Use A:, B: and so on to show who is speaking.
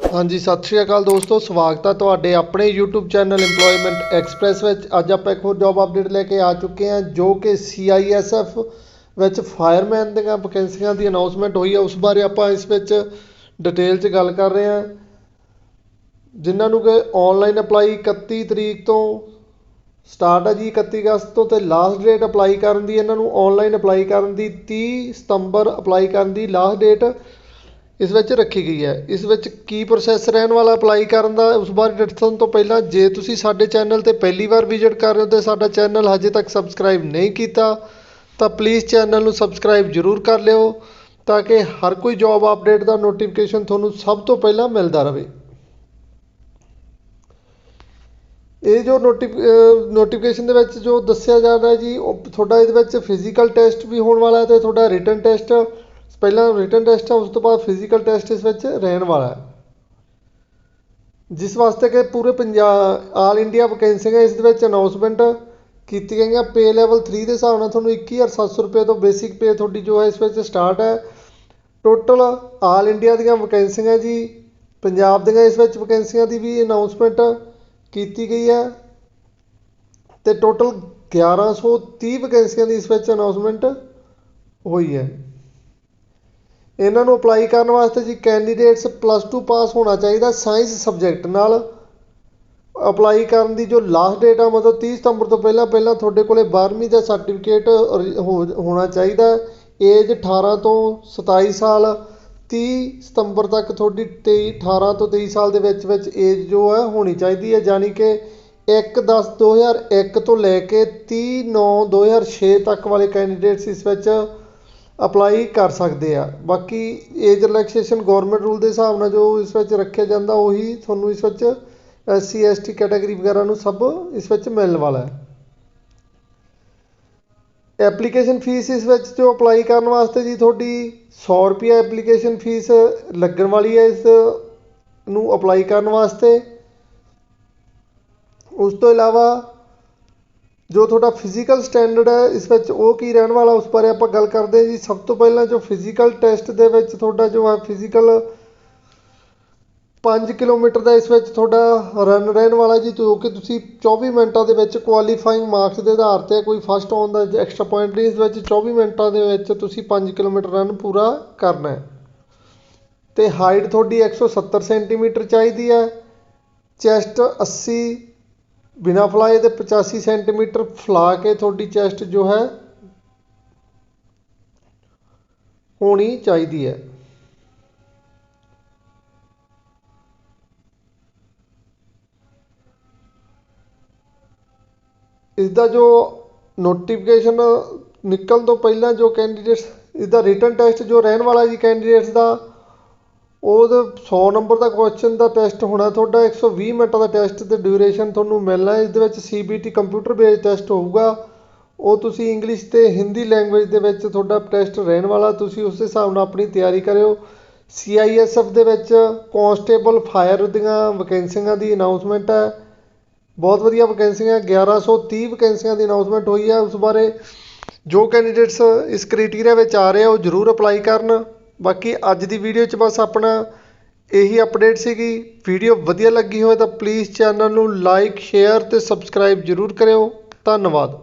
A: ਹਾਂਜੀ, ਸਤਿ ਸ਼੍ਰੀ ਅਕਾਲ ਦੋਸਤੋ, ਸਵਾਗਤ ਹੈ ਤੁਹਾਡੇ ਆਪਣੇ YouTube ਚੈਨਲ EMPLOYMENT ਐਕਸਪ੍ਰੈਸ ਵਿੱਚ। ਅੱਜ ਆਪਾਂ ਇੱਕ ਹੋਰ ਜੌਬ ਅਪਡੇਟ ਲੈ ਕੇ ਆ ਚੁੱਕੇ ਹਾਂ, ਜੋ ਕਿ CISF ਵਿੱਚ ਫਾਇਰਮੈਨ ਦੀਆਂ ਵੈਕੈਂਸੀਆਂ ਦੀ ਅਨਾਉਂਸਮੈਂਟ ਹੋਈ ਹੈ ਉਸ ਬਾਰੇ ਆਪਾਂ ਇਸ ਵਿੱਚ ਡਿਟੇਲ 'ਚ ਗੱਲ ਕਰ ਰਹੇ ਹਾਂ। ਜਿਨ੍ਹਾਂ ਨੂੰ ਕਿ ਆਨਲਾਈਨ ਅਪਲਾਈ 31 ਤਰੀਕ ਤੋਂ ਸਟਾਰਟ ਹੈ ਜੀ 31 ਅਗਸਤ ਤੋਂ, ਤੇ ਲਾਸਟ ਡੇਟ ਅਪਲਾਈ ਕਰਨ ਦੀ, ਇਹਨਾਂ ਨੂੰ ਆਨਲਾਈਨ ਅਪਲਾਈ ਕਰਨ ਦੀ 30 ਸਤੰਬਰ ਅਪਲਾਈ ਕਰਨ ਦੀ ਲਾਸਟ ਡੇਟ ਇਸ ਵਿੱਚ ਰੱਖੀ ਗਈ ਹੈ। ਇਸ ਵਿੱਚ ਕੀ ਪ੍ਰੋਸੈਸ ਰਹਿਣ ਵਾਲਾ ਅਪਲਾਈ ਕਰਨ ਦਾ, ਉਸ ਬਾਰੇ ਦੱਸਣ ਤੋਂ ਪਹਿਲਾਂ ਜੇ ਤੁਸੀਂ ਸਾਡੇ ਚੈਨਲ ਤੇ ਪਹਿਲੀ ਵਾਰ ਵਿਜ਼ਿਟ ਕਰ ਰਹੇ ਹੋ ਤੇ ਸਾਡਾ ਚੈਨਲ ਹਜੇ ਤੱਕ ਸਬਸਕ੍ਰਾਈਬ ਨਹੀਂ ਕੀਤਾ, ਤਾਂ ਪਲੀਜ਼ ਚੈਨਲ ਨੂੰ ਸਬਸਕ੍ਰਾਈਬ ਜ਼ਰੂਰ ਕਰ ਲਿਓ, ਤਾਂ ਕਿ ਹਰ ਕੋਈ ਜੌਬ ਅਪਡੇਟ ਦਾ ਨੋਟੀਫਿਕੇਸ਼ਨ ਤੁਹਾਨੂੰ ਸਭ ਤੋਂ ਪਹਿਲਾਂ ਮਿਲਦਾ ਰਹੇ। ਇਹ ਜੋ ਨੋਟੀਫਿਕੇਸ਼ਨ ਦੇ ਵਿੱਚ ਜੋ ਦੱਸਿਆ ਜਾ ਰਿਹਾ ਜੀ, ਉਹ ਤੁਹਾਡਾ ਇਹਦੇ ਵਿੱਚ ਫਿਜ਼ੀਕਲ ਟੈਸਟ ਵੀ ਹੋਣ ਵਾਲਾ ਹੈ ਤੇ ਤੁਹਾਡਾ ਰਿਟਨ ਟੈਸਟ ਪਹਿਲਾਂ ਰਿਟਨ ਟੈਸਟ ਹੈ ਉਸ ਤੋਂ ਬਾਅਦ ਫਿਜ਼ੀਕਲ ਟੈਸਟ ਇਸ ਵਿੱਚ ਰਹਿਣ ਵਾਲਾ ਹੈ। ਜਿਸ ਵਾਸਤੇ ਕਿ ਪੂਰੇ ਪੰਜਾਬ ਆਲ ਇੰਡੀਆ ਵੈਕੈਂਸੀਆਂ ਇਸ ਦੇ ਵਿੱਚ ਅਨਾਉਂਸਮੈਂਟ ਕੀਤੀ ਗਈਆਂ ਪੇ ਲੈਵਲ 3 ਦੇ ਹਿਸਾਬ ਨਾਲ ਤੁਹਾਨੂੰ 21700 ਰੁਪਏ ਤੋਂ ਬੇਸਿਕ ਪੇ ਤੁਹਾਡੀ ਜੋ ਹੈ ਇਸ ਵਿੱਚ ਸਟਾਰਟ ਹੈ। ਟੋਟਲ ਆਲ ਇੰਡੀਆ ਦੀਆਂ ਵੈਕੈਂਸੀਆਂ ਜੀ, ਪੰਜਾਬ ਦੀਆਂ ਇਸ ਵਿੱਚ ਵੈਕੈਂਸੀਆਂ ਦੀ ਵੀ ਅਨਾਉਂਸਮੈਂਟ ਕੀਤੀ ਗਈ ਹੈ। ਤੇ ਟੋਟਲ 1130 ਵੈਕੈਂਸੀਆਂ ਦੀ ਇਸ ਵਿੱਚ ਅਨਾਉਂਸਮੈਂਟ ਹੋਈ ਹੈ। ਇਹਨਾਂ ਨੂੰ ਅਪਲਾਈ ਕਰਨ ਵਾਸਤੇ ਜੀ ਕੈਂਡੀਡੇਟਸ ਪਲੱਸ 2 ਪਾਸ ਹੋਣਾ ਚਾਹੀਦਾ ਸਾਇੰਸ ਸਬਜੈਕਟ ਨਾਲ। ਅਪਲਾਈ ਕਰਨ ਦੀ ਜੋ ਲਾਸਟ ਡੇਟ ਆ, ਮਤਲਬ 30 ਸਤੰਬਰ ਤੋਂ ਪਹਿਲਾਂ ਪਹਿਲਾਂ ਤੁਹਾਡੇ ਕੋਲੇ 12ਵੀਂ ਦਾ ਸਰਟੀਫਿਕੇਟ ਹੋਣਾ ਚਾਹੀਦਾ। ਏਜ 18 ਤੋਂ 27 ਸਾਲ 30 ਸਤੰਬਰ ਤੱਕ ਤੁਹਾਡੀ 23 18 ਤੋਂ 23 ਸਾਲ ਦੇ ਵਿੱਚ ਵਿੱਚ ਏਜ ਜੋ ਹੈ ਹੋਣੀ ਚਾਹੀਦੀ ਹੈ ਯਾਨੀ ਕਿ 1 10 2001 ਤੋਂ ਲੈ ਕੇ 30 9 2006 ਤੱਕ ਵਾਲੇ ਕੈਂਡੀਡੇਟਸ ਇਸ ਵਿੱਚ ਅਪਲਾਈ ਕਰ ਸਕਦੇ ਆ। ਬਾਕੀ ਏਜ ਰਿਲੈਕਸੇਸ਼ਨ ਗੌਰਮੈਂਟ ਰੂਲ ਦੇ ਹਿਸਾਬ ਨਾਲ ਜੋ ਇਸ ਵਿੱਚ ਰੱਖਿਆ ਜਾਂਦਾ, ਉਹੀ ਤੁਹਾਨੂੰ ਇਸ ਵਿੱਚ S C S T category ਵਗੈਰਾ ਨੂੰ ਸਭ ਇਸ ਵਿੱਚ ਮਿਲਣ ਵਾਲਾ ਹੈ। ਐਪਲੀਕੇਸ਼ਨ ਫੀਸ ਇਸ ਵਿੱਚ ਜੋ ਅਪਲਾਈ ਕਰਨ ਵਾਸਤੇ ਜੀ ਤੁਹਾਡੀ 100 ਰੁਪਏ ਐਪਲੀਕੇਸ਼ਨ ਫੀਸ ਲੱਗਣ ਵਾਲੀ ਹੈ ਇਸ ਨੂੰ ਅਪਲਾਈ ਕਰਨ ਵਾਸਤੇ। ਉਸ ਤੋਂ ਇਲਾਵਾ ਜੋ ਤੁਹਾਡਾ ਫਿਜ਼ੀਕਲ ਸਟੈਂਡਰਡ ਹੈ, ਇਸ ਵਿੱਚ ਉਹ ਕੀ ਰਹਿਣ ਵਾਲਾ, ਉਸ ਬਾਰੇ ਆਪਾਂ ਗੱਲ ਕਰਦੇ ਹਾਂ ਜੀ। ਸਭ ਤੋਂ ਪਹਿਲਾਂ ਜੋ ਫਿਜ਼ੀਕਲ ਟੈਸਟ ਦੇ ਵਿੱਚ ਤੁਹਾਡਾ ਜੋ ਹੈ ਫਿਜ਼ੀਕਲ 5 ਕਿਲੋਮੀਟਰ ਦਾ ਇਸ ਵਿੱਚ ਤੁਹਾਡਾ ਰਨ ਰਹਿਣ ਵਾਲਾ ਜੀ, ਜੋ ਕਿ ਤੁਸੀਂ 24 ਮਿੰਟਾਂ ਦੇ ਵਿੱਚ ਕੁਆਲੀਫਾਈਂਗ ਮਾਰਕਸ ਦੇ ਆਧਾਰ ਤੇ ਕੋਈ ਫਸਟ ਆਉਣ ਦਾ ਐਕਸਟਰਾ ਪੁਆਇੰਟ ਨਹੀਂ, ਇਸ ਵਿੱਚ 24 ਮਿੰਟਾਂ ਦੇ ਵਿੱਚ ਤੁਸੀਂ 5 ਕਿਲੋਮੀਟਰ ਰਨ ਪੂਰਾ ਕਰਨਾ ਹੈ। ਤੇ ਹਾਈਟ ਤੁਹਾਡੀ 170 ਸੈਂਟੀਮੀਟਰ ਚਾਹੀਦੀ ਹੈ। ਚੈਸਟ 80 ਬਿਨਾ ਫਲਾਏ ਦੇ 85 ਸੈਂਟੀਮੀਟਰ ਫਲਾ ਕੇ ਤੁਹਾਡੀ ਚੈਸਟ ਜੋ ਹੈ ਹੋਣੀ ਚਾਹੀਦੀ ਹੈ। ਇਸ ਦਾ ਜੋ ਨੋਟੀਫਿਕੇਸ਼ਨ ਨਿਕਲਣ ਤੋਂ ਪਹਿਲਾਂ ਜੋ ਕੈਂਡੀਡੇਟਸ ਇਸ ਦਾ ਰਿਟਨ ਟੈਸਟ ਜੋ ਰਹਿਣ ਵਾਲਾ ਜੀ ਕੈਂਡੀਡੇਟਸ ਦਾ ਉਹਦੇ 100 ਨੰਬਰ ਦਾ ਕੁਐਸਚਨ ਦਾ ਟੈਸਟ ਹੋਣਾ, ਤੁਹਾਡਾ 120 ਮਿੰਟਾਂ ਦਾ ਟੈਸਟ ਤੇ ਡਿਊਰੇਸ਼ਨ ਤੁਹਾਨੂੰ ਮਿਲਣਾ ਇਸ ਦੇ ਵਿੱਚ ਸੀਬੀਟੀ ਕੰਪਿਊਟਰ ਬੇਸਡ ਟੈਸਟ ਹੋਊਗਾ। ਉਹ ਤੁਸੀਂ ਇੰਗਲਿਸ਼ ਤੇ ਹਿੰਦੀ ਲੈਂਗੁਏਜ ਦੇ ਵਿੱਚ ਤੁਹਾਡਾ ਟੈਸਟ ਰਹਿਣ ਵਾਲਾ। ਤੁਸੀਂ ਉਸ ਹਿਸਾਬ ਨਾਲ ਆਪਣੀ ਤਿਆਰੀ ਕਰਿਓ। ਸੀਆਈਐਸਐਫ ਦੇ ਵਿੱਚ ਕਾਂਸਟੇਬਲ ਫਾਇਰ ਦੀਆਂ ਵੈਕੈਂਸੀਆਂ ਦੀ ਅਨਾਉਂਸਮੈਂਟ ਹੈ। ਬਹੁਤ ਵਧੀਆ ਵੈਕੈਂਸੀਆਂ 1130 ਵੈਕੈਂਸੀਆਂ ਦੀ ਅਨਾਉਂਸਮੈਂਟ ਹੋਈ ਹੈ ਉਸ ਬਾਰੇ। ਜੋ ਕੈਂਡੀਡੇਟਸ ਇਸ ਕ੍ਰਾਈਟੇਰੀਆ ਵਿੱਚ ਆ ਰਹੇ ਆ, ਉਹ ਜ਼ਰੂਰ ਅਪਲਾਈ ਕਰਨ। ਬਾਕੀ ਅੱਜ ਦੀ ਵੀਡੀਓ 'ਚ ਬਸ ਆਪਣਾ ਇਹੀ ਅਪਡੇਟ ਸੀਗੀ। ਵੀਡੀਓ ਵਧੀਆ ਲੱਗੀ ਹੋਵੇ ਤਾਂ ਪਲੀਜ਼ ਚੈਨਲ ਨੂੰ ਲਾਈਕ ਸ਼ੇਅਰ ਅਤੇ ਸਬਸਕ੍ਰਾਈਬ ਜ਼ਰੂਰ ਕਰਿਓ। ਧੰਨਵਾਦ।